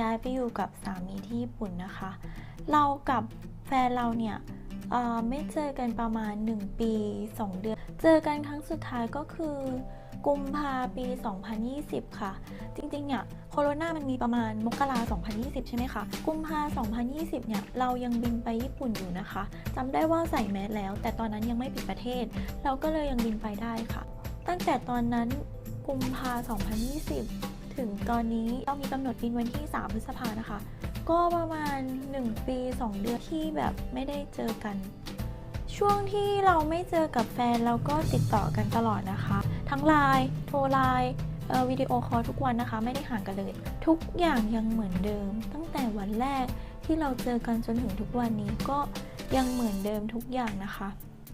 ย้ายไปอยู่กับสามีที่ญี่ปุ่นนะคะ เรากับแฟนเราเนี่ยไม่เจอกันประมาณ 1 ปี 2 เดือน เจอกันครั้งสุดท้ายก็คือกุมภาปี 2020 ค่ะ จริงๆ เนี่ยโคโรนามันมีประมาณมกรา2020 ใช่ไหมคะ กุมภา2020 เนี่ย เรายังบินไปญี่ปุ่นอยู่นะคะ จำได้ว่าใส่แมสแล้ว แต่ตอนนั้นยังไม่ปิดประเทศ เราก็เลยยังบินไปได้ค่ะ ตั้งแต่ตอนนั้นกุมภา2020 ถึงตอนนี้เรามีกำหนดบินวันที่ 3 พฤษภานะคะ ก็ประมาณ 1 ปี 2 เดือนที่แบบไม่ได้เจอกัน ช่วงที่เราไม่เจอกับแฟนเราก็ติดต่อกันตลอดนะคะ ทั้งไลน์โทรไลน์วิดีโอคอลทุกวันนะคะ ไม่ได้ห่างกันเลย ทุกอย่างยังเหมือนเดิม ตั้งแต่วันแรกที่เราเจอกันจนถึงทุกวันนี้ก็ยังเหมือนเดิมทุกอย่างนะคะ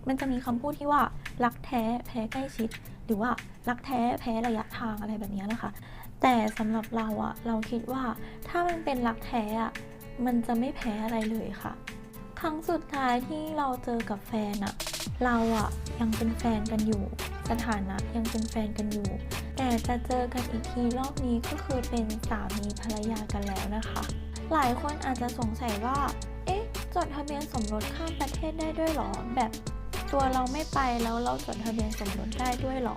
มันจะมีคำพูดที่ว่ารักแท้แพ้ใกล้ชิด หรือว่ารักแท้แพ้ระยะทางอะไรแบบนี้นะคะ แต่สำหรับเราอะเราคิดว่าถ้ามันเป็นรักแท้อะมันจะไม่แพ้อะไรเลยค่ะ ครั้งสุดท้ายที่เราเจอกับแฟนอะเราอะยังเป็นแฟนกันอยู่ สถานะยังเป็นแฟนกันอยู่ แต่จะเจอกันอีกทีรอบนี้ก็คือเป็นสามีภรรยากันแล้วนะคะ หลายคนอาจจะสงสัยว่า เอ๊ะ จดทะเบียนสมรสข้ามประเทศได้ด้วยหรอ แบบตัวเราไม่ไปแล้วเราจดทะเบียนสมรสได้ด้วยหรอ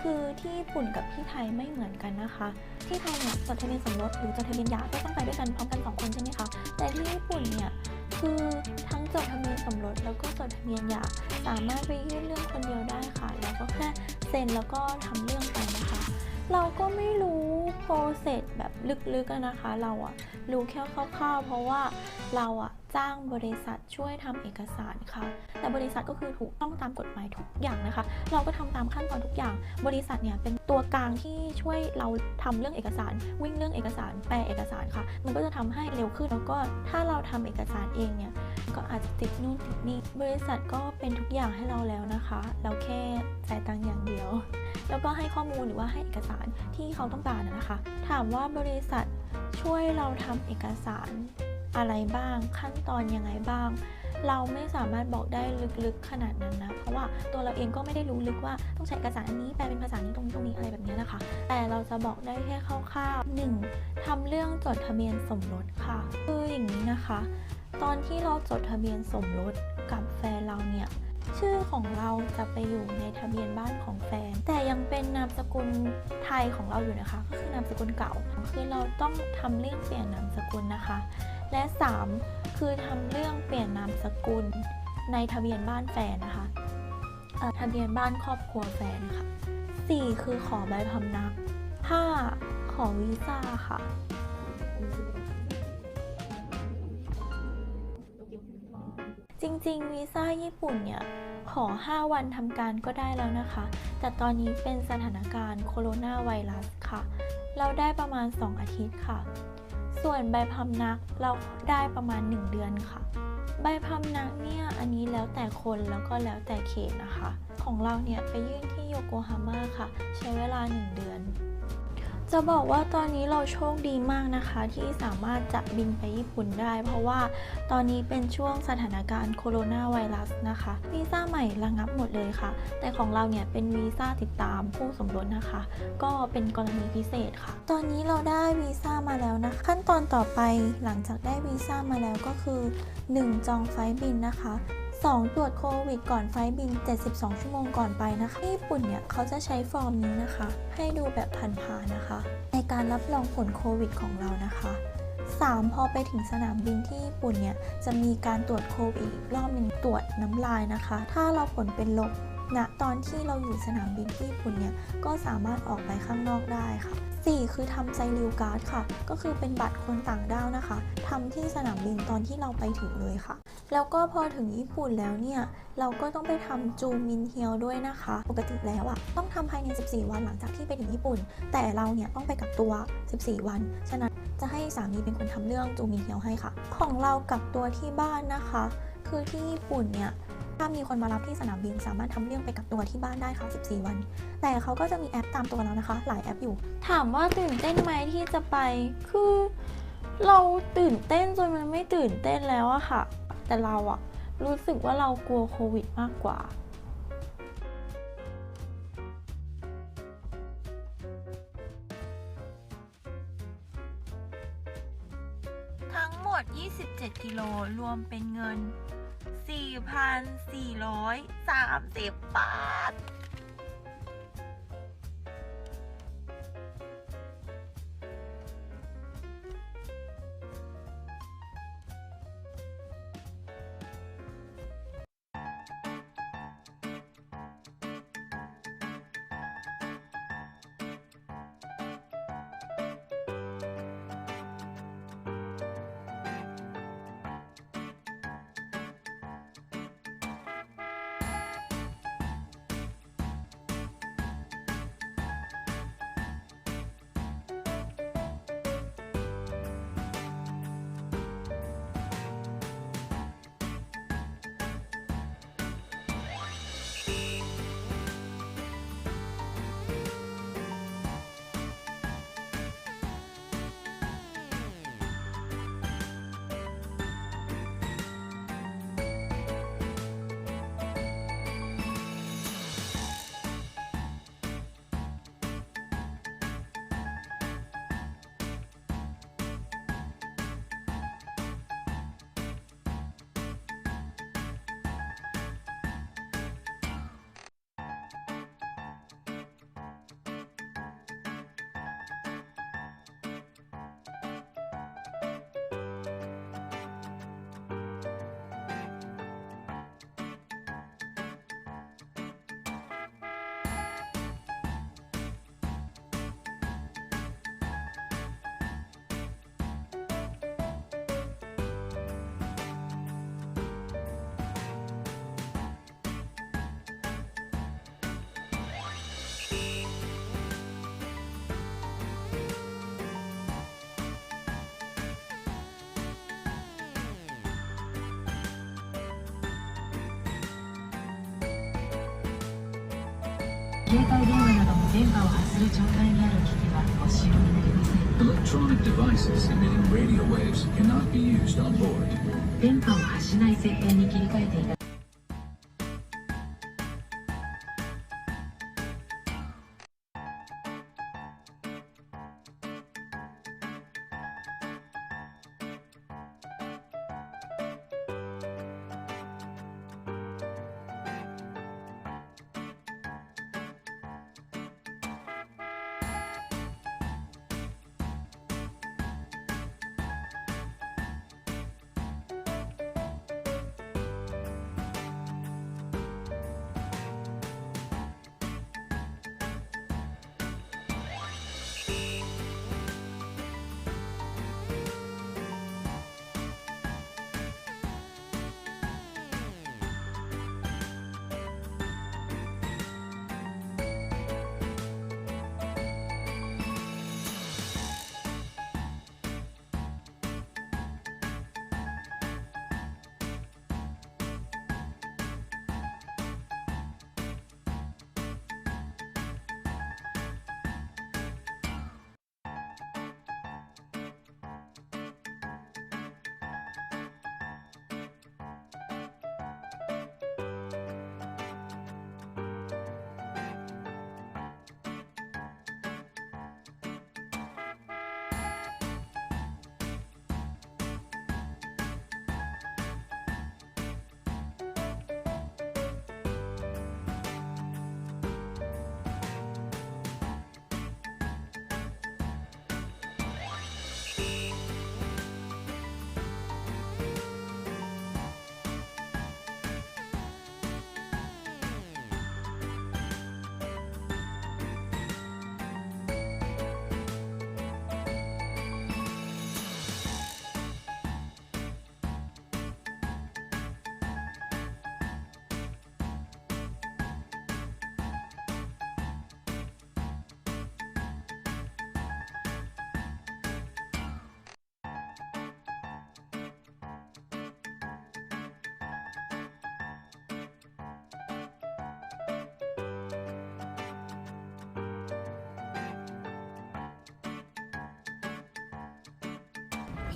คือที่ญี่ปุ่นกับที่ไทยไม่เหมือนกันนะคะ ที่ไทยเนี่ยจดทะเบียนสมรสหรือจดทะเบียนหย่าก็ต้องไปด้วยกันพร้อมกันสองคนใช่ไหมคะ แต่ที่ญี่ปุ่นเนี่ยคือทั้งจดทะเบียนสมรสแล้วก็จดทะเบียนหย่าสามารถไปยื่นเรื่องคนเดียวได้ค่ะ แล้วก็แค่เซ็นแล้วก็ทำเรื่องไปนะคะ เราก็ไม่รู้โปรเซสแบบลึกๆนะคะ เราอะรู้แค่คร่าวๆเพราะว่าเราอะ จ้างบริษัทช่วยทำเอกสารค่ะ แต่บริษัทก็คือถูกต้องตามกฎหมายทุกอย่างนะคะ เราก็ทำตามขั้นตอนทุกอย่าง บริษัทเนี่ยเป็นตัวกลางที่ช่วยเราทำเรื่องเอกสาร วิ่งเรื่องเอกสาร แปลเอกสารค่ะ มันก็จะทำให้เร็วขึ้น แล้วก็ถ้าเราทำเอกสารเองเนี่ยก็อาจจะติดนู่นติดนี่ บริษัทก็เป็นทุกอย่างให้เราแล้วนะคะ เราแค่จ่ายตังค์อย่างเดียว แล้วก็ให้ข้อมูลหรือว่าให้เอกสารที่เขาต้องการนะนะคะ ถามว่าบริษัทช่วยเราทำเอกสาร อะไรบ้างขั้นตอนยังไงบ้าง เราไม่สามารถบอกได้ลึกๆขนาดนั้นนะ เพราะว่าตัวเราเองก็ไม่ได้รู้ลึกว่าต้องใช้เอกสารอันนี้แปลเป็นภาษานี้ตรงนี้ตรงนี้อะไรแบบนี้นะคะ แต่เราจะบอกได้แค่คร่าวๆหนึ่งทำเรื่องจดทะเบียนสมรสค่ะคืออย่างนี้นะคะ ตอนที่เราจดทะเบียนสมรสกับแฟนเราเนี่ยชื่อของเราจะไปอยู่ในทะเบียนบ้านของแฟน แต่ยังเป็นนามสกุลไทยของเราอยู่นะคะ ก็คือนามสกุลเก่า คือเราต้องทำเรื่องเปลี่ยนนามสกุลนะคะ และ 3 คือทำเรื่องเปลี่ยนนามสกุล ในทะเบียนบ้านแฟนนะคะเอ่อทะเบียนบ้านครอบครัวแฟนค่ะ 4 คือขอใบพำนัก 5 ขอวีซ่าค่ะ จริงๆ วีซ่าญี่ปุ่นเนี่ยขอ 5 วันทำการก็ได้แล้วนะคะ แต่ตอนนี้เป็นสถานการณ์โคโรนาไวรัสค่ะ เราได้ประมาณ 2 อาทิตย์ค่ะ ส่วนใบพำนักเราได้ประมาณ 1 เดือนค่ะ ใบพำนักเนี่ยอันนี้แล้วแต่คนแล้วก็แล้วแต่เขตนะคะ ของเราเนี่ยไปยื่นที่โยโกฮาม่าค่ะ ใช้เวลา 1 เดือน จะบอกว่าตอนนี้เราโชคดีมากนะคะ ที่สามารถจะบินไปญี่ปุ่นได้ เพราะว่าตอนนี้เป็นช่วงสถานการณ์โคโรนาไวรัสนะคะวีซ่าใหม่ระงับหมดเลยค่ะ แต่ของเราเนี่ยเป็นวีซ่าติดตามผู้สมรสนะคะ ก็เป็นกรณีพิเศษค่ะ ตอนนี้เราได้วีซ่ามาแล้วนะขั้นตอนต่อไปหลังจากได้วีซ่ามาแล้วก็คือ 1. จองไฟล์บินนะคะ 2. ตรวจโควิดก่อนไฟบิน 72 ชั่วโมงก่อนไปนะคะที่ญี่ปุ่นเนี่ยเขาจะใช้ฟอร์มนี้นะคะ ให้ดูแบบผ่านๆนะคะ ในการรับรองผลโควิดของเรานะคะ 3. พอไปถึงสนามบินที่ญี่ปุ่นเนี่ยจะมีการตรวจโควิดอีกรอบหนึ่งตรวจน้ำลายนะคะ ถ้าเราผลเป็นลบ ณตอนที่เราอยู่สนามบินที่ญี่ปุ่นเนี่ย ก็สามารถออกไปข้างนอกได้ค่ะ 4 คือทำไซริวการ์ดค่ะ ก็คือเป็นบัตรคนต่างด้าวนะคะทำที่สนามบินตอนที่เราไปถึงเลยค่ะ แล้วก็พอถึงญี่ปุ่นแล้วเนี่ย เราก็ต้องไปทำจูมินเฮียวด้วยนะคะ ปกติแล้วอะต้องทำภายใน 14 วันหลังจากที่ไปถึงญี่ปุ่น แต่เราเนี่ยต้องไปกักตัว 14 วัน ฉะนั้นจะให้สามีเป็นคนทำเรื่องจูมินเฮียวให้ค่ะ ของเรากักตัวที่บ้านนะคะ คือที่ญี่ปุ่นเนี่ย ถ้ามีคนมารับที่สนามบินสามารถทำเรื่องไปกักตัวที่บ้านได้ค่ะ 14 วัน แต่เขาก็จะมีแอปตามตัวเรานะคะ หลายแอปอยู่ ถามว่าตื่นเต้นไหมที่จะไป คือ เราตื่นเต้นจนมันไม่ตื่นเต้นแล้วอะค่ะ แต่เราอะรู้สึกว่าเรากลัวโควิดมากกว่าด27 กิโล รวมเป็นเงิน 4,430 บาท 携帯電話などの電波を発する状態にある機器はご使用になりません Electronic devices emitting radio waves cannot be used on board. 電波を発しない設定に切り替えていた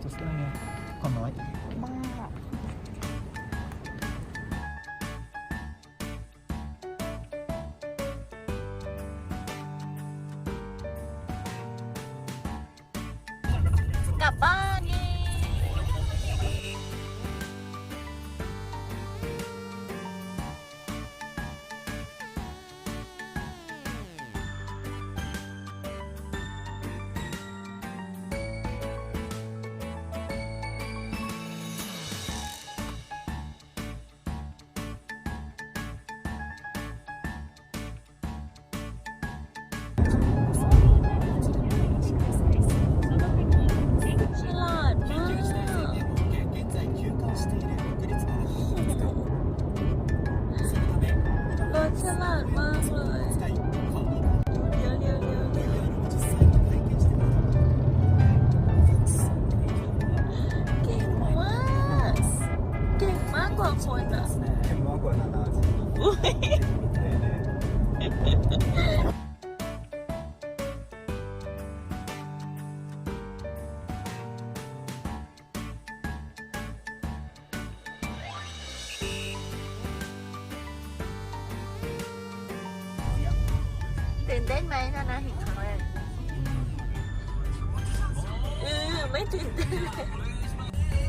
一つだね。このまあ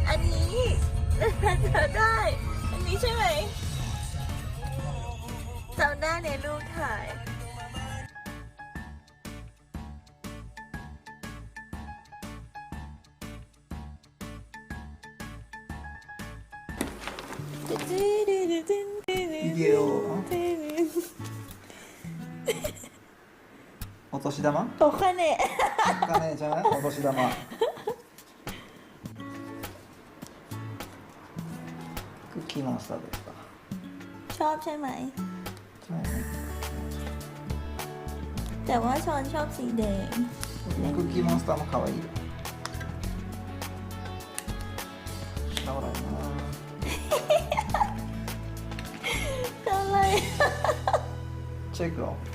อันนี้นานาจำได้ อันนี้ใช่ไหมจำได้ในรูปถ่าย ビデオお年玉お金お金じゃないお年玉 ี้มอสเลยปะชอบใช่ไหม ใช่แต่ว่าชอนชอบสีแดง คุกกี้มอนสเตอร์มันคาวาอิชอบอะไรนะอะไรเช็คก่อน